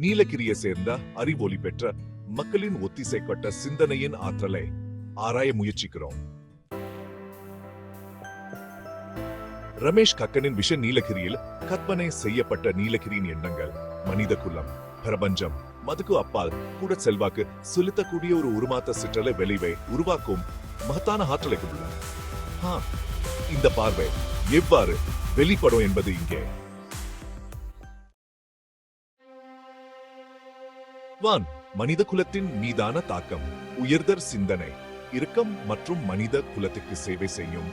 நீலகிரியை சேர்ந்த அறிவொளி பெற்ற மக்களின் ஒத்திசைப்பட்ட சிந்தனையின் ஆற்றலை ஆராய முயற்சிக்கிறோம். ரமேஷ் கக்கனின் விஷ நீலகிரியில் கற்பனை செய்யப்பட்ட நீலகிரியின் எண்ணங்கள் மனித குலம் பிரபஞ்சம் மதுக்கு அப்பால் கூட செல்வாக்கு செலுத்தக்கூடிய ஒரு உருமாத்த சிற்றலை வெளிவை உருவாக்கும் மகத்தான ஆற்றலை கொண்டுள்ளன. இந்த பார்வை எவ்வாறு வெளிப்படும் என்பது இங்கே. வான் மனித குலத்தின் மீதான தாக்கம் உயர்தர் சிந்தனை இறுக்கம் மற்றும் மனித குலத்துக்கு சேவை செய்யும்.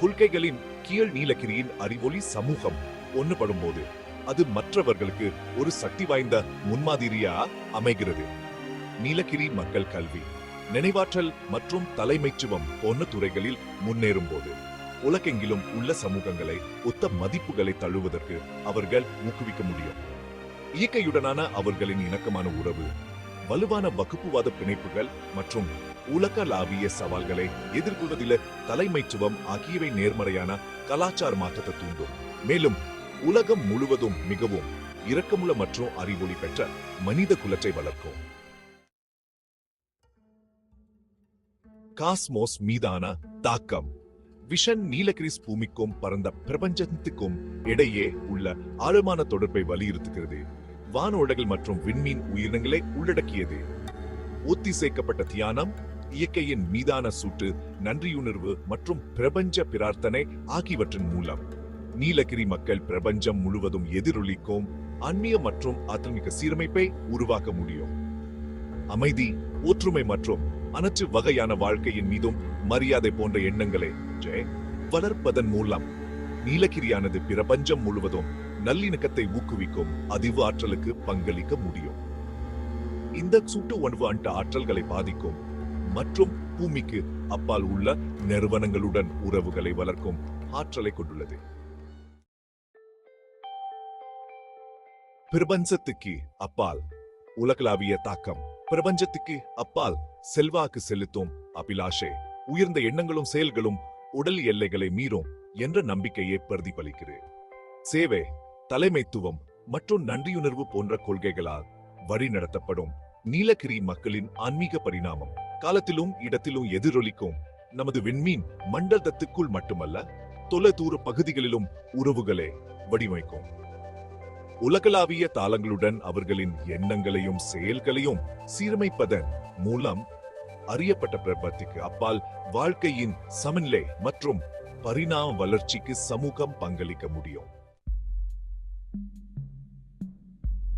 கொள்கைகளின் கீழ் நீலகிரியின் அறிவொளி சமூகம் ஒன்றுபடும் போது அது மற்றவர்களுக்கு ஒரு சக்தி வாய்ந்த முன்மாதிரியா அமைகிறது. நீலகிரி மக்கள் கல்வி நினைவாற்றல் மற்றும் தலைமைத்துவம் போன்ற துறைகளில் முன்னேறும் போது உலகெங்கிலும் உள்ள சமூகங்களை ஒத்த மதிப்புகளை தழுவதற்கு அவர்கள் ஊக்குவிக்க முடியும். இயற்கையுடனான அவர்களின் இணக்கமான உறவு வலுவான வகுப்புவாத பிணைப்புகள் மற்றும் உலகளாவிய சவால்களை எதிர்கொள்வதில் தலைமைத்துவம் ஆகியவை நேர்மறையான கலாச்சார மாற்றத்தை தூண்டும். மேலும் உலகம் முழுவதும் மிகவும் இரக்கமுள்ள மற்றும் அறிவொளி பெற்ற மனித குலத்தை வளர்க்கும். காஸ்மோஸ் மீதான தாக்கம். விஷன் நீலகிரிஸ் பூமிக்கும் பரந்த பிரபஞ்சத்துக்கும் இடையே உள்ள ஆழமான தொடர்பை வலியுறுத்துகிறது. வானோடகள் மற்றும் விண்மீன் உயிரினங்களை உள்ளடக்கியது. ஒத்திசைக்கப்பட்ட தியானம் இயற்கையின் மீதான சூட்டு நன்றியுணர்வு மற்றும் பிரபஞ்ச பிரார்த்தனை ஆகியவற்றின் மூலம். நீலகிரி மக்கள் பிரபஞ்சம் முழுவதும் எதிரொலிக்கும் ஆன்மீக மற்றும் ஆத்மிக சீரமைப்பை உருவாக்க முடியும். அமைதி ஒற்றுமை மற்றும் அனைத்து வகையான வாழ்க்கையின் மீதும் மரியாதை போன்ற எண்ணங்களை வளர்ப்பதன் மூலம் நீலகிரியானது பிரபஞ்சம் முழுவதும் நல்லிணக்கத்தை ஊக்குவிக்கும் அதிவு ஆற்றலுக்கு பங்களிக்க முடியும். இந்த சூட்டு உணவு அண்ட ஆற்றல்களை பாதிக்கும் மற்றும் பூமிக்கு அப்பால் உள்ள நிறுவனங்களுடன் உறவுகளை வளர்க்கும் ஆற்றலை கொண்டுள்ளது. பிரபஞ்சத்துக்கு அப்பால் உலகளாவிய தாக்கம். பிரபஞ்சத்துக்கு அப்பால் செல்வாக்கு செலுத்தும் அபிலாஷை உயர்ந்த எண்ணங்களும் செயல்களும் உடல் எல்லைகளை மீறும் என்ற நம்பிக்கையை பிரதிபலிக்கிறேன் சேவை தலைமைத்துவம் மற்றும் நன்றியுணர்வு போன்ற கொள்கைகளால் வழி நடத்தப்படும் நீலகிரி மக்களின் ஆன்மீக பரிணாமம். காலத்திலும் இடத்திலும் எதிரொலிக்கும் நமது விண்மீன் மண்டலத்துக்குள் மட்டுமல்ல தொலைதூர பகுதிகளிலும் உறவுகளை வடிவமைக்கும். உலகளாவிய தாளங்களுடன் அவர்களின் எண்ணங்களையும் செயல்களையும் சீரமைப்பதன் மூலம் அறியப்பட்ட பிரபத்திக்கு அப்பால் வாழ்க்கையின் சமநிலை மற்றும் பரிணாம வளர்ச்சிக்கு சமூகம் பங்களிக்க முடியும்.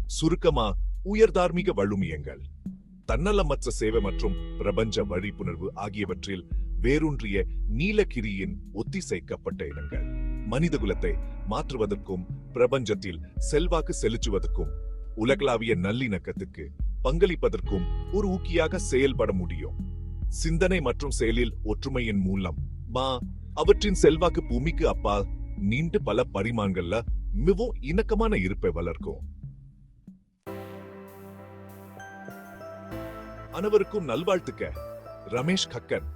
சுருக்கமா உயர் தார்மீக வழுமியங்கள் தன்னலமற்ற சேவை மற்றும் பிரபஞ்ச வழிப்புணர்வு ஆகியவற்றில் வேரூன்றிய நீலகிரியின் ஒத்திசைக்கப்பட்ட இடங்கள். மனிதகுலத்தை மாற்றுவதற்கும் பிரபஞ்சத்தில் செல்வாக்கு செலுத்துவதற்கும் உலகளாவிய நல்லிணக்கத்துக்கு பங்களிப்பதற்கும் ஒரு ஊக்கியாக செயல்பட முடியும். சிந்தனை மற்றும் செயலில் ஒற்றுமையின் மூலம் மா அவற்றின் செல்வாக்கு பூமிக்கு அப்பால் நீண்டு பல பரிமாணங்கள்ல மிகவும் இணக்கமான இருப்பை வளர்க்கும். அனைவருக்கும் நல்வாழ்த்துக்க ரமேஷ் கக்கன்.